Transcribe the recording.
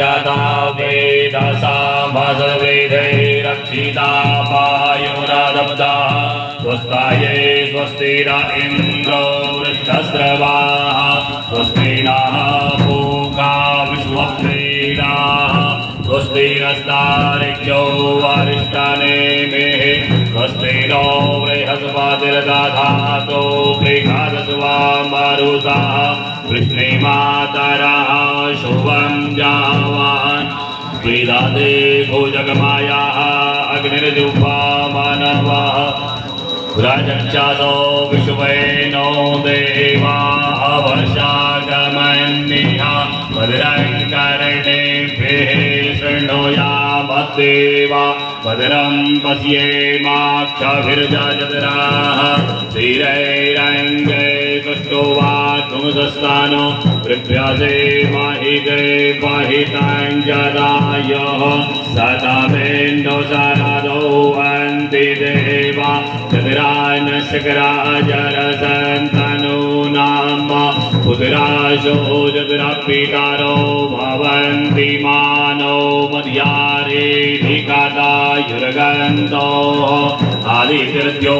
जाता वेदसा भसवेदे रक्षिता पायुरादब्दा स्वस्ताये स्वस्ति न इन्द्रो वृद्धस्रवाः। स्वस्ति नः पूका वरिष्ठानेमिः। स्वस्ति नो बृहस्पतिर्दधातो बृहदस्वा मरुतः वृष्णिमातरः शुभं जावान्। विदधे भुजगमायाः अग्निर्जुह्वा मानवः व्रजक्षासो विश्वेनो देवाः वर्षागमन्यः भद्रं कर्णेभिः शृणुयामद्देवा भद्रं पश्येमाक्षभिर्जजतराः स्थिरैरङ्गे तुष्टो वा तुमसस्तानो पृथ्व्यासे माहिते पाहिताञ्जदायोः। सतमेन्दो सरादो अन्ति देवा चतुरानशकराजरसन्तनो नाम। पुत्राशो चतुरपितारो भवन्ति मानो मध्यारेधिकदायुर्गन्तो आदिकृत्यो